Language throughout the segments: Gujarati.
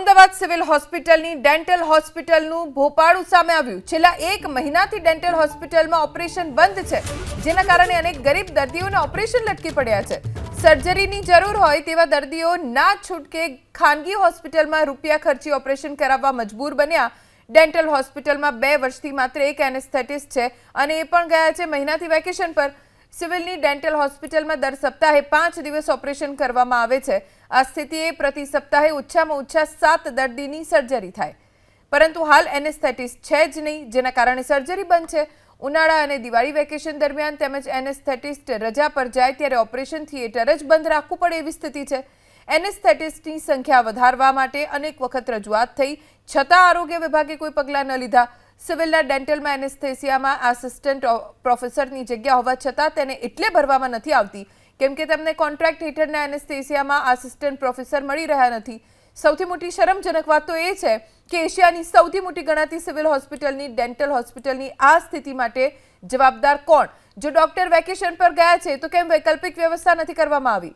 અમદાવાદ સિવિલ હોસ્પિટલની ડેન્ટલ હોસ્પિટલનું ભોપાળું સામે આવ્યું. છેલ્લા એક મહિનાથી ડેન્ટલ હોસ્પિટલમાં ઓપરેશન બંધ છે. જેના કારણે અનેક ગરીબ દર્દીઓને ઓપરેશન લટકી પડ્યા છે. સર્જરીની જરૂર હોય તેવા દર્દીઓ ના છૂટકે ખાનગી હોસ્પિટલમાં રૂપિયા ખર્ચી ઓપરેશન કરાવવા મજબૂર બન્યા. ડેન્ટલ હોસ્પિટલમાં બે વર્ષથી માત્ર એક એનેસ્થેટિસ્ટ છે અને એ પણ ગયા છે મહિનાથી વેકેશન પર. સિવિલની ડેન્ટલ હોસ્પિટલમાં દર સપ્તાહે પાંચ દિવસ ઓપરેશન કરવામાં આવે છે. આ સ્થિતિએ પ્રતિ સપ્તાહે ઓછામાં ઓછા સાત દર્દીની સર્જરી થાય. પરંતુ હાલ એનેસ્થેટિસ્ટ છે જ નહીં, જેના કારણે સર્જરી બંધ છે. ઉનાળા અને દિવાળી વેકેશન દરમિયાન તેમજ એનેસ્થેટિસ્ટ રજા પર જાય ત્યારે ઓપરેશન થિયેટર જ બંધ રાખવું પડે એવી સ્થિતિ છે. એનેસ્થેટિસ્ટની સંખ્યા વધારવા માટે અનેક વખત રજૂઆત થઈ. છતાં આરોગ્ય વિભાગે કોઈ પગલાં ન લીધા. સિવિલના ડેન્ટલમાં એનેસ્થેસિયામાં આસિસ્ટન્ટ પ્રોફેસરની જગ્યા હોવા છતાં તેને એટલે ભરવામાં નથી આવતી. કેમ કે તેમને કોન્ટ્રાક્ટ હેઠળના એનેસ્થેસિયામાં આસિસ્ટન્ટ પ્રોફેસર મળી રહ્યા નથી. સૌથી મોટી શરમજનક વાત તો એ છે કે એશિયાની સૌથી મોટી ગણાતી સિવિલ હોસ્પિટલની ડેન્ટલ હોસ્પિટલની આ સ્થિતિ માટે જવાબદાર કોણ? જો ડોક્ટર વેકેશન પર ગયા છે તો કેમ વૈકલ્પિક વ્યવસ્થા નથી કરવામાં આવી?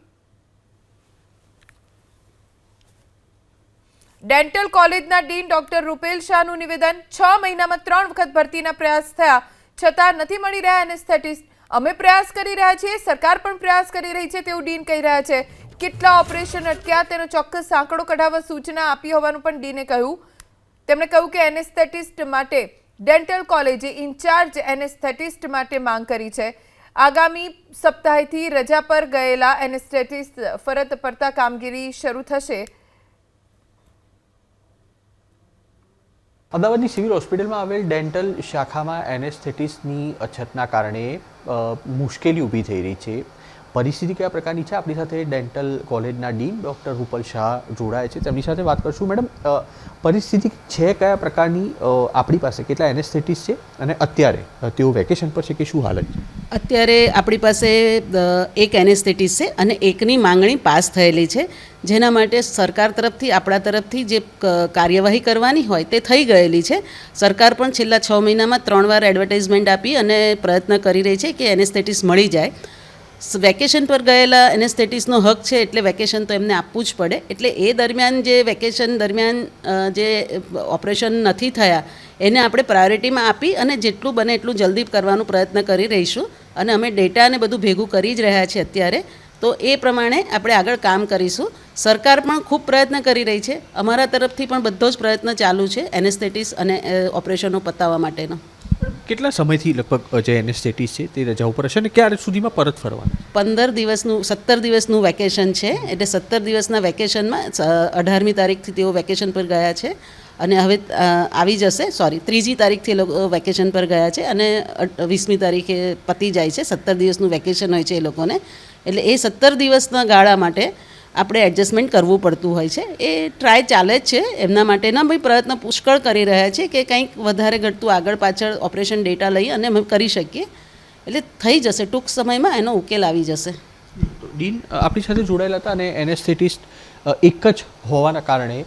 ડેન્ટલ કોલેજના ડીન ડોક્ટર રૂપેલ શાહનું નિવેદન, છ મહિનામાં ત્રણ વખત ભરતીના પ્રયાસ થયા. છતાં નથી મળી રહ્યા એનેસ્થેટિસ્ટ. અમે પ્રયાસ કરી રહ્યા છીએ, સરકાર પણ પ્રયાસ કરી રહી છે તેવું ડીન કહી રહ્યા છે. કેટલા ઓપરેશન અટક્યા, તેનો ચોક્કસ આંકડો કઢાવવા સૂચના આપી હોવાનું પણ ડીને કહ્યું. તેમણે કહ્યું કે એનેસ્થેટિસ્ટ માટે ડેન્ટલ કોલેજે ઇન્ચાર્જ એનેસ્થેટિસ્ટ માટે માંગ કરી છે. આગામી સપ્તાહથી રજા પર ગયેલા એનેસ્થેટિસ્ટ ફરત પડતા કામગીરી શરૂ થશે. અમદાવાદની સિવિલ હોસ્પિટલમાં આવેલ ડેન્ટલ શાખામાં એનેસ્થેટિસની અછતના કારણે મુશ્કેલી ઊભી થઈ રહી છે. પરિસ્થિતિ કયા પ્રકારની છે? આપણી સાથે ડેન્ટલ કોલેજના ડીન ડૉક્ટર રૂપલ શાહ જોડાય છે. તેમની સાથે વાત કરશું. મેડમ પરિસ્થિતિ છે કયા પ્રકારની? આપણી પાસે કેટલા એનેસ્થેટિસ છે અને અત્યારે? તેઓ વેકેશન પર છે કે શું હાલત છે? અત્યારે આપણી પાસે એક એનેસ્થેટિસ છે અને એકની માંગણી પાસ થયેલી છે, જેના માટે સરકાર તરફથી, આપણા તરફથી જે કાર્યવાહી કરવાની હોય તે થઈ ગયેલી છે. સરકાર પણ છેલ્લા છ મહિનામાં ત્રણ વાર એડવર્ટાઇઝમેન્ટ આપી અને પ્રયત્ન કરી રહી છે કે એનેસ્થેટિસ મળી જાય. વેકેશન પર ગયેલા એનેસ્થેટિસનો હક છે એટલે વેકેશન તો એમને આપવું જ પડે. એટલે એ દરમિયાન જે વેકેશન દરમિયાન જે ઓપરેશન નથી થયા, એને આપણે પ્રાયોરિટીમાં આપી અને જેટલું બને એટલું જલ્દી કરવાનો પ્રયત્ન કરી રહીશું. અને અમે ડેટાને બધું ભેગું કરી જ રહ્યા છીએ અત્યારે. તો એ પ્રમાણે આપણે આગળ કામ કરીશું. સરકાર પણ ખૂબ પ્રયત્ન કરી રહી છે. અમારા તરફથી પણ બધો જ પ્રયત્ન ચાલુ છે એનેસ્થેટિસ અને ઓપરેશનો પતાવવા માટેનો. કેટલા સમયથી લગભગ જે એનેસ્થેટિસ છે તે રજા ઉપર હશે અને ક્યારે સુધીમાં પરત ફરવાના? પંદર દિવસનું, સત્તર દિવસનું વેકેશન છે. એટલે સત્તર દિવસના વેકેશનમાં અઢારમી તારીખથી તેઓ વેકેશન પર ગયા છે. અને હવે આવી જશે. સોરી, ત્રીજી તારીખથી એ લોકો વેકેશન પર ગયા છે અને વીસમી તારીખે પતી જાય છે. સત્તર દિવસનું વેકેશન હોય છે એ લોકોને. એટલે એ સત્તર દિવસના ગાળા માટે આપણે એડજસ્ટમેન્ટ કરવું પડતું હોય છે. એ ટ્રાય ચાલે જ છે. એમના માટેના ભાઈ પ્રયત્ન પુષ્કળ કરી રહ્યા છે કે કંઈક વધારે ઘટતું આગળ પાછળ ઓપરેશન ડેટા લઈ અને અમે કરી શકીએ. એટલે થઈ જશે. ટૂંક સમયમાં એનો ઉકેલ આવી જશે. ડીન આપણી સાથે જોડાયેલા હતા અને એનેસ્થેટિસ્ટ એક જ હોવાના કારણે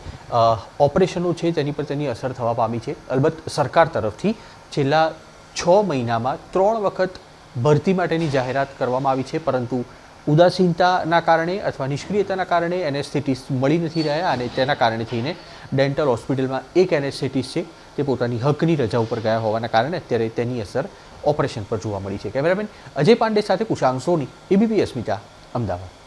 ઓપરેશનો છે તેની પર તેની અસર થવા પામી છે. અલબત્ત સરકાર તરફથી છેલ્લા છ મહિનામાં ત્રણ વખત ભરતી માટેની જાહેરાત કરવામાં આવી છે, પરંતુ ઉદાસીનતાના કારણે અથવા નિષ્ક્રિયતાના કારણે એનેસ્થેટિસ મળી નથી રહ્યા અને તેના કારણે થઈને ડેન્ટલ હોસ્પિટલમાં એક એનેસ્થેટિસ છે તે પોતાની હકની રજા ઉપર ગયા હોવાના કારણે અત્યારે તેની અસર ઓપરેશન પર જોવા મળી છે. કેમેરામેન અજય પાંડે સાથે કુશાંગ સોની એબીપી અસ્મિતા, અમદાવાદ.